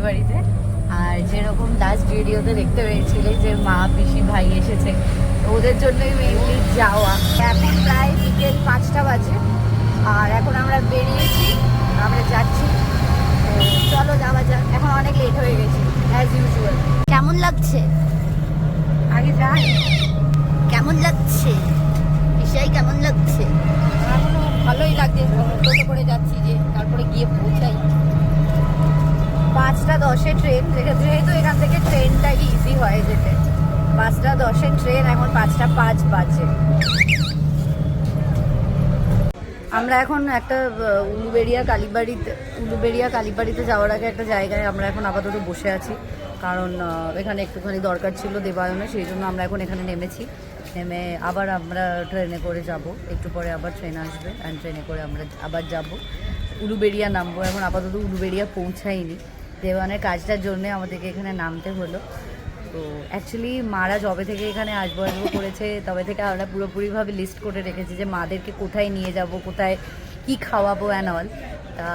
কালীবাড়িতে আর যেরকম লাস্ট ভিডিওতে দেখতে পেয়েছিলে যে মা পিসি ভাই এসেছে ওদের জন্যই মেনলি যাওয়া। এখন প্রায় বিকেল পাঁচটা বাজে আর এখন আমরা বেরিয়েছি আমরা যাচ্ছি। চলো যাওয়া যাক এখন অনেক লেট হয়ে গেছি অ্যাজ ইউজুয়াল কেমন লাগছে? আগে যাই কেমন লাগছে? বিষয় কেমন লাগছে? ভালোই লাগছে টোটো করে যাচ্ছি যে তারপরে গিয়ে পৌঁছাই। পাঁচটা দশে ট্রেন, যেহেতু এখান থেকে ট্রেনটা ইজি হয় যেতে। পাঁচটা দশে ট্রেন, এখন পাঁচটা পাঁচ বাজে। আমরা এখন একটা উলুবেড়িয়া কালীবাড়িতে উলুবেড়িয়া কালীবাড়িতে যাওয়ার আগে একটা জায়গায় আমরা এখন আপাতত বসে আছি। কারণ এখানে একটুখানি দরকার ছিল দেবায়নে, সেই জন্য আমরা এখন এখানে নেমেছি। নেমে আবার আমরা ট্রেনে করে যাব। একটু পরে আবার ট্রেন আসবে অ্যান্ড ট্রেনে করে আমরা আবার যাব। উলুবেড়িয়া নামবো। এখন আপাতত উলুবেড়িয়া পৌঁছাইনি। দেওয়ানের কাজটার জন্য আমাদেরকে এখানে নামতে হলো। তো অ্যাকচুয়ালি মারা জবে থেকে এখানে আসব আসব করেছে, তবে থেকে আমরা পুরোপুরিভাবে লিস্ট করে রেখেছি যে মাদেরকে কোথায় নিয়ে যাব, কোথায় কি খাওয়াবো অ্যান্ড অল তা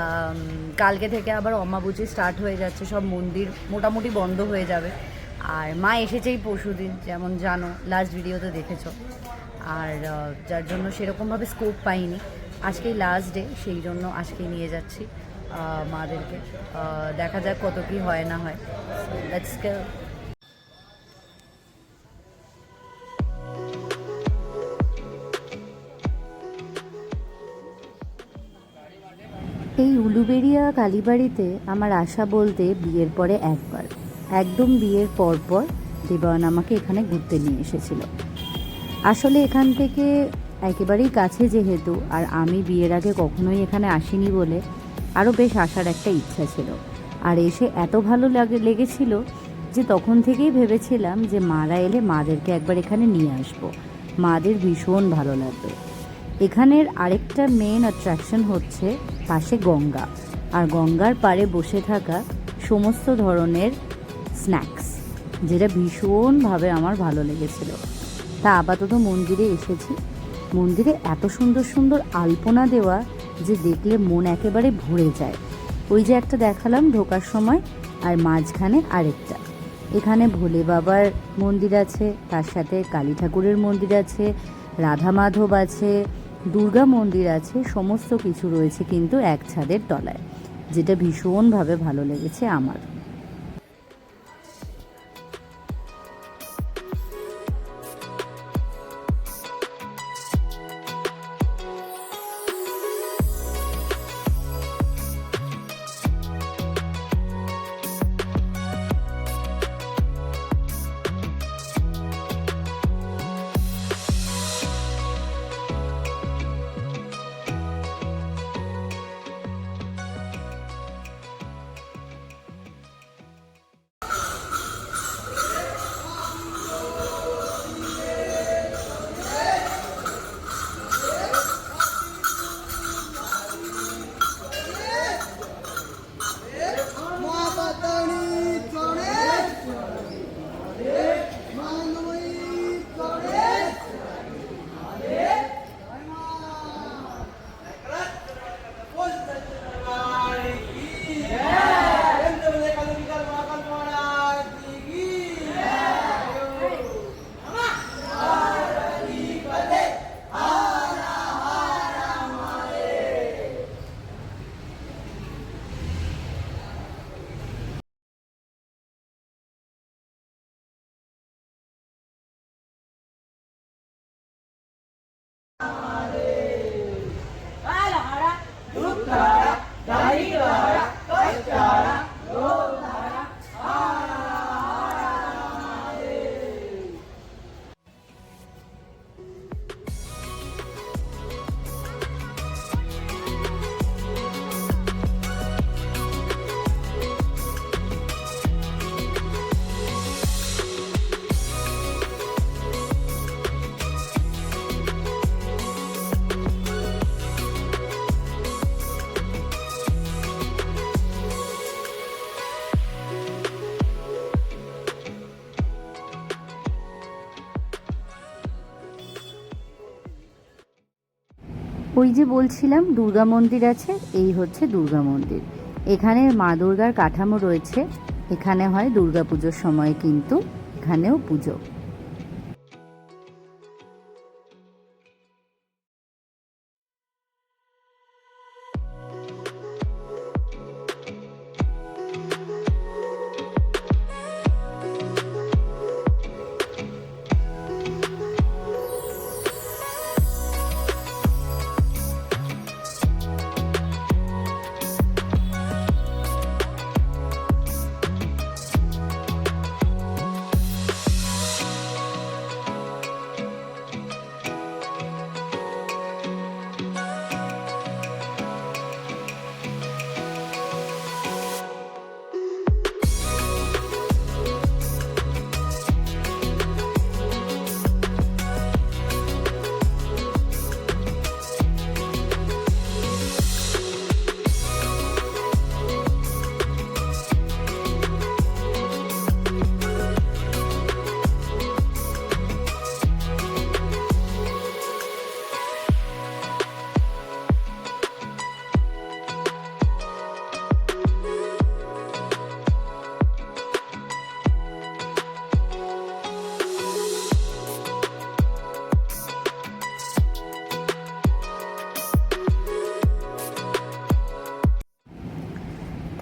কালকে থেকে আবার অমাবুচি স্টার্ট হয়ে যাচ্ছে, সব মন্দির মোটামুটি বন্ধ হয়ে যাবে। আর মা এসেছেই পরশু দিন যেমন জানো লাস্ট ভিডিওতে দেখেছ। আর যার জন্য সেরকমভাবে স্কোপ পাইনি। আজকেই লাস্ট ডে সেই জন্য আজকেই নিয়ে যাচ্ছি। মাদেরকে। দেখা যাক কত কি হয় না হয়। লেটস এই উলুবেড়িয়া কালীবাড়িতে আমার আশা বলতে বিয়ের পরে একবার। একদম বিয়ের পর পর দেবায়ন আমাকে এখানে ঘুরতে নিয়ে এসেছিল। আসলে এখান থেকে একেবারেই কাছে যেহেতু, আর আমি বিয়ের আগে কখনোই এখানে আসিনি বলে আরও বেশ আসার একটা ইচ্ছা ছিল। আর এসে এত ভালো লাগে, লেগেছিল যে তখন থেকেই ভেবেছিলাম যে মারা এলে মাদেরকে একবার এখানে নিয়ে আসব। মাদের ভীষণ ভালো লাগবে। এখানের আরেকটা মেন অ্যাট্রাকশন হচ্ছে পাশে গঙ্গা। আর গঙ্গার পাড়ে বসে থাকা সমস্ত ধরনের স্ন্যাক্স যেটা ভীষণভাবে আমার ভালো লেগেছিল। তা আপাতত মন্দিরে এসেছি। মন্দিরে এত সুন্দর সুন্দর আলপনা দেওয়া যে দেখলে মন একেবারে ভরে যায়। ওই যে একটা দেখালাম ঢোকার সময়, আর মাঝখানে আরেকটা। এখানে ভোলে বাবার মন্দির আছে, তার সাথে কালী ঠাকুরের মন্দির আছে, রাধা মাধব আছে, দুর্গা মন্দির আছে, সমস্ত কিছু রয়েছে কিন্তু এক ছাদের তলায়, যেটা ভীষণভাবে ভালো লেগেছে আমার। ওই যে বলছিলাম, দুর্গা মন্দির আছে, এই হচ্ছে দুর্গা মন্দির। এখানে মা দুর্গার কাঠামো রয়েছে, এখানে হয় দুর্গা পুজোর সময় কিন্তু এখানেও পুজো।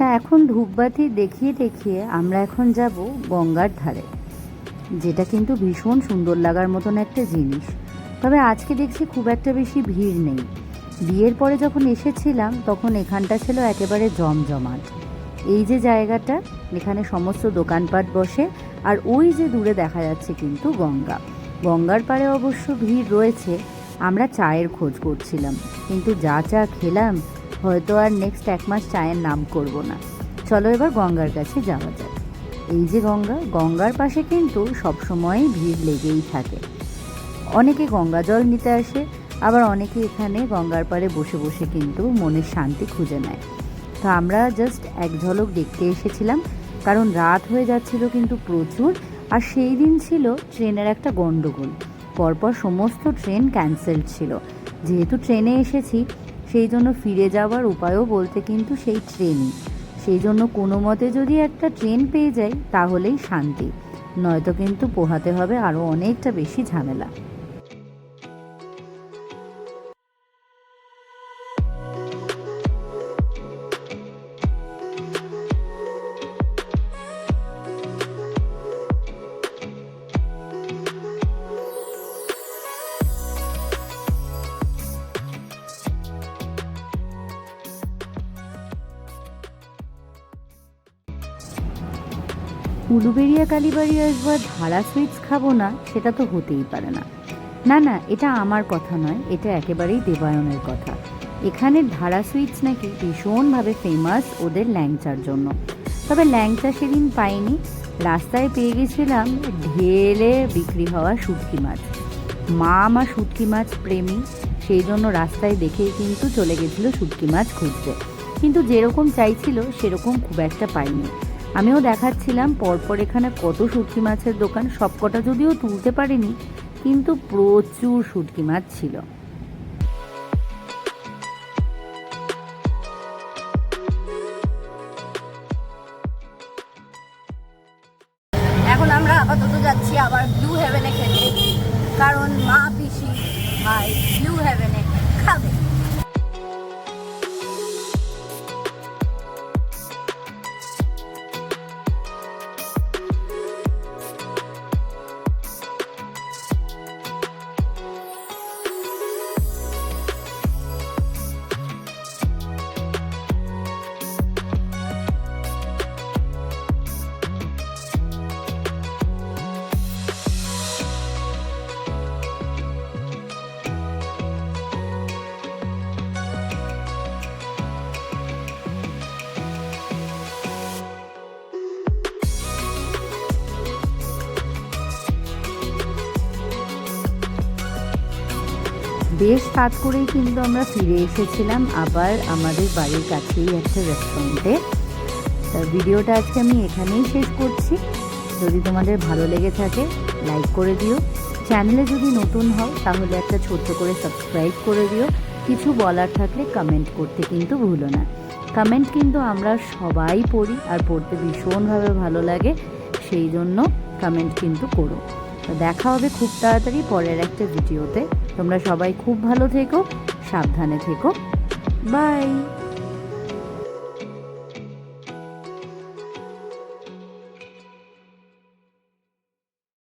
তা এখন ধূপবাতি দেখিয়ে দেখিয়ে আমরা এখন যাব গঙ্গার ধারে, যেটা কিন্তু ভীষণ সুন্দর লাগার মতন একটা জিনিস। তবে আজকে দেখছি খুব একটা বেশি ভিড় নেই। বিয়ের পরে যখন এসেছিলাম, তখন এখানটা ছিল একেবারে জমজমাট। এই যে জায়গাটা, এখানে সমস্ত দোকানপাট বসে, আর ওই যে দূরে দেখা যাচ্ছে কিন্তু গঙ্গা। গঙ্গার পাড়ে অবশ্য ভিড় রয়েছে, আমরা চায়ের খোঁজ করছিলাম। কিন্তু যা চা খেলাম হয়তো আর নেক্সট এক মাস চায়ের নাম করব না। চলো এবার গঙ্গার কাছে যাওয়া যায় এই যে গঙ্গা, গঙ্গার পাশে কিন্তু সবসময়ই ভিড় লেগেই থাকে। অনেকে গঙ্গা জল নিতে আসে, আবার অনেকে এখানে গঙ্গার পাড়ে বসে বসে কিন্তু মনের শান্তি খুঁজে নেয়। তো আমরা জাস্ট এক ঝলক দেখতে এসেছিলাম, কারণ রাত হয়ে যাচ্ছিল কিন্তু প্রচুর, আর সেই দিন ছিল ট্রেনের একটা গণ্ডগোল। পরপর সমস্ত ট্রেন ক্যান্সেল ছিল। যেহেতু ট্রেনে এসেছি সেই জন্য ফিরে যাওয়ার উপায়ও বলতে কিন্তু সেই ট্রেনই সেই জন্য কোনো মতে যদি একটা ট্রেন পেয়ে যাই, তাহলেই শান্তি। নয়তো কিন্তু পোহাতে হবে আরও অনেকটা বেশি ঝামেলা। উলুবেরিয়া কালীবাড়ি আসব আর ধারা সুইটস খাব না, সেটা তো হতেই পারে না। না না, এটা আমার কথা নয়, এটা একেবারেই দেবায়নের কথা। এখানের ধারা সুইটস নাকি ভীষণভাবে ফেমাস ওদের ল্যাংচার জন্য। তবে ল্যাংচা সেদিন পাইনি, রাস্তায় পেয়ে গেছিলাম ঢেলে বিক্রি হওয়া শুটকি মাছ। মা আমার শুটকি মাছ প্রেমী, সেই জন্য রাস্তায় দেখেই কিন্তু চলে গেছিল শুটকি মাছ খুঁজতে। কিন্তু যেরকম চাইছিল, সেরকম খুব একটা পাইনি। আমিও দেখাচ্ছিলাম, পরপর এখানে কত শুটকি মাছের দোকান, সবকটা যদিও তুলতে পারিনি, কিন্তু প্রচুর শুটকি মাছ ছিল। এখন আমরা আপাতত যাচ্ছি আবার ব্লু হেভেনে খেতে, কারণ মা, পিসি, ভাই ব্লু হেভেনে খাবে। বেশ রাত করেই কিন্তু আমরা ফিরে এসেছিলাম আবার আমাদের বাড়ির কাছেই একটা রেস্টুরেন্টে ভিডিওটা আজকে আমি এখানেই শেষ করছি। যদি তোমাদের ভালো লেগে থাকে লাইক করে দিও। চ্যানেলে যদি নতুন হও, তাহলে একটা ছোট্ট করে সাবস্ক্রাইব করে দিও। কিছু বলার থাকলে কমেন্ট করতে কিন্তু ভুলো না। কমেন্ট কিন্তু আমরা সবাই পড়ি আর পড়তে ভীষণভাবে ভালো লাগে, সেই জন্য কমেন্ট কিন্তু করো। দেখা হবে খুব তাড়াতাড়ি পরের একটা ভিডিওতে তোমরা সবাই খুব ভালো থেকো সাবধানে থেকো। বাই।